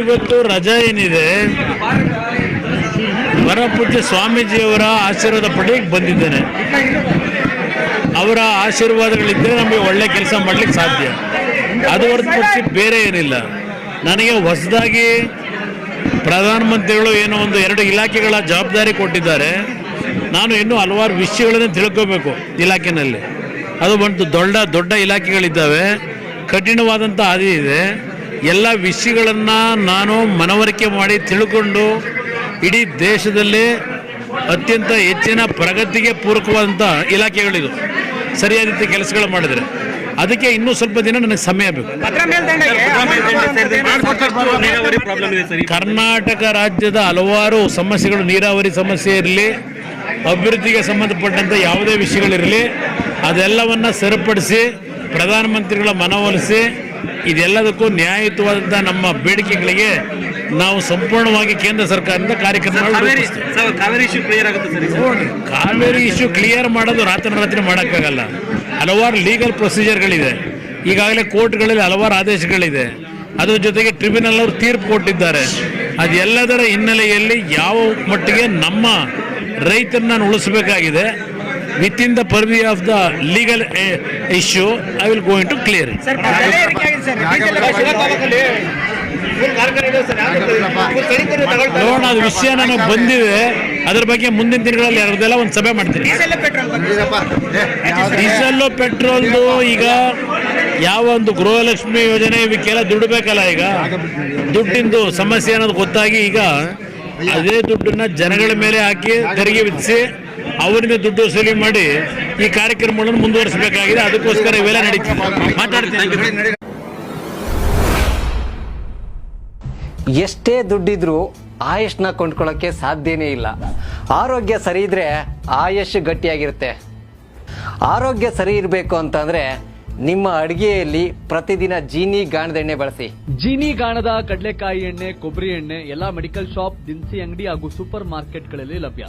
ಇವತ್ತು ರಜಾ ಏನಿದೆ? ವರಪೂಜ್ಯ ಸ್ವಾಮೀಜಿಯವರ ಆಶೀರ್ವಾದ ಪಡೆಯಕ್ಕೆ ಬಂದಿದ್ದೇನೆ. ಅವರ ಆಶೀರ್ವಾದಗಳಿದ್ದರೆ ನಮಗೆ ಒಳ್ಳೆ ಕೆಲಸ ಮಾಡ್ಲಿಕ್ಕೆ ಸಾಧ್ಯ. ಅದು ಹೊರತುಪಡಿಸಿ ಬೇರೆ ಏನಿಲ್ಲ. ನನಗೆ ಹೊಸದಾಗಿ ಪ್ರಧಾನಮಂತ್ರಿಗಳು ಏನೋ ಒಂದು ಎರಡು ಇಲಾಖೆಗಳ ಜವಾಬ್ದಾರಿ ಕೊಟ್ಟಿದ್ದಾರೆ. ನಾನು ಇನ್ನೂ ಹಲವಾರು ವಿಷಯಗಳನ್ನು ತಿಳ್ಕೋಬೇಕು ಇಲಾಖೆಯಲ್ಲಿ ಅದು ಒಂದು ದೊಡ್ಡ ದೊಡ್ಡ ಇಲಾಖೆಗಳಿದ್ದಾವೆ. ಕಠಿಣವಾದಂಥ ಹಾದಿ ಇದೆ. ಎಲ್ಲ ವಿಷಯಗಳನ್ನು ನಾನು ಮನವರಿಕೆ ಮಾಡಿ ತಿಳ್ಕೊಂಡು ಇಡೀ ದೇಶದಲ್ಲಿ ಅತ್ಯಂತ ಹೆಚ್ಚಿನ ಪ್ರಗತಿಗೆ ಪೂರಕವಾದಂಥ ಇಲಾಖೆಗಳಿದು. ಸರಿಯಾದ ರೀತಿ ಕೆಲಸಗಳು ಮಾಡಿದರೆ. ಅದಕ್ಕೆ ಇನ್ನೂ ಸ್ವಲ್ಪ ದಿನ ನನಗೆ ಸಮಯ ಬೇಕು. ಕರ್ನಾಟಕ ರಾಜ್ಯದ ಹಲವಾರು ಸಮಸ್ಯೆಗಳು ನೀರಾವರಿ ಸಮಸ್ಯೆ ಇರಲಿ ಅಭಿವೃದ್ಧಿಗೆ ಸಂಬಂಧಪಟ್ಟಂಥ ಯಾವುದೇ ವಿಷಯಗಳಿರಲಿ ಅದೆಲ್ಲವನ್ನ ಸರಿಪಡಿಸಿ ಪ್ರಧಾನಮಂತ್ರಿಗಳ ಮನವೊಲಿಸಿ ಇದೆಲ್ಲದಕ್ಕೂ ನ್ಯಾಯಯುತವಾದಂಥ ನಮ್ಮ ಬೇಡಿಕೆಗಳಿಗೆ ನಾವು ಸಂಪೂರ್ಣವಾಗಿ ಕೇಂದ್ರ ಸರ್ಕಾರದಿಂದ ಕಾರ್ಯಕ್ರಮ ಕಾವೇರಿ ಇಶ್ಯೂ ಕ್ಲಿಯರ್ ಮಾಡೋದು ರಾತ್ರಿ ರಾತ್ರಿ ಮಾಡೋಕ್ಕಾಗಲ್ಲ. ಹಲವಾರು ಲೀಗಲ್ ಪ್ರೊಸೀಜರ್ಗಳಿದೆ ಈಗಾಗಲೇ ಕೋರ್ಟ್ಗಳಲ್ಲಿ ಹಲವಾರು ಆದೇಶಗಳಿದೆ. ಅದರ ಜೊತೆಗೆ ಟ್ರಿಬ್ಯುನಲ್ ಅವರು ತೀರ್ಪು ಕೊಟ್ಟಿದ್ದಾರೆ. ಅದೆಲ್ಲದರ ಹಿನ್ನೆಲೆಯಲ್ಲಿ ಯಾವ ಮಟ್ಟಿಗೆ ನಮ್ಮ ರೈತರನ್ನ ಉಳಿಸಬೇಕಾಗಿದೆ. Within the purview of the legal issue I will go into clear ನೋಡೋಣ ಅದು ವಿಷಯ ನನಗೆ ಬಂದಿದೆ ಅದ್ರ ಬಗ್ಗೆ ಮುಂದಿನ ದಿನಗಳಲ್ಲಿ ಅದರದೆಲ್ಲ ಒಂದು ಸಭೆ ಮಾಡ್ತೀನಿ. ಡೀಸೆಲ್ಲು ಪೆಟ್ರೋಲ್ದು ಈಗ ಯಾವ ಒಂದು ಗೃಹಲಕ್ಷ್ಮಿ ಯೋಜನೆ ಇವಕ್ಕೆಲ್ಲ ದುಡ್ಡು ಬೇಕಲ್ಲ ಈಗ? ದುಡ್ಡಿಂದು ಸಮಸ್ಯೆ ಅನ್ನೋದು ಗೊತ್ತಾಗಿ ಈಗ ಅದೇ ದುಡ್ಡನ್ನ ಜನಗಳ ಮೇಲೆ ಹಾಕಿ ತೆರಿಗೆ ವಿಧಿಸಿ ಅವರಿಂದ ದುಡ್ಡು ವಸೂಲಿ ಮಾಡಿ ಈ ಕಾರ್ಯಕ್ರಮಗಳನ್ನು ಮುಂದುವರಿಸಬೇಕಾಗಿದೆ. ಅದಕ್ಕೋಸ್ಕರ ಇವೆಲ್ಲ ನಡೀತಿದೆ. ಮಾತಾಡ್ತೀನಿ. ಎಷ್ಟೇ ದುಡ್ಡಿದ್ರೂ ಆಯುಷ್ನ ಕೊಂಡ್ಕೊಳ್ಳೋಕ್ಕೆ ಸಾಧ್ಯನೇ ಇಲ್ಲ. ಆರೋಗ್ಯ ಸರಿ ಇದ್ರೆ ಆಯುಷ್ ಗಟ್ಟಿಯಾಗಿರುತ್ತೆ. ಆರೋಗ್ಯ ಸರಿ ಇರಬೇಕು ಅಂತಂದ್ರೆ ನಿಮ್ಮ ಅಡಿಗೆಯಲ್ಲಿ ಪ್ರತಿದಿನ ಜೀನಿ ಗಾಣದೆಣ್ಣೆ ಬಳಸಿ. ಜೀನಿ ಗಾಣದ ಕಡಲೆಕಾಯಿ ಎಣ್ಣೆ ಕೊಬ್ಬರಿ ಎಣ್ಣೆ ಎಲ್ಲಾ ಮೆಡಿಕಲ್ ಶಾಪ್ ದಿನಸಿ ಅಂಗಡಿ ಹಾಗೂ ಸೂಪರ್ ಮಾರ್ಕೆಟ್ಗಳಲ್ಲಿ ಲಭ್ಯ.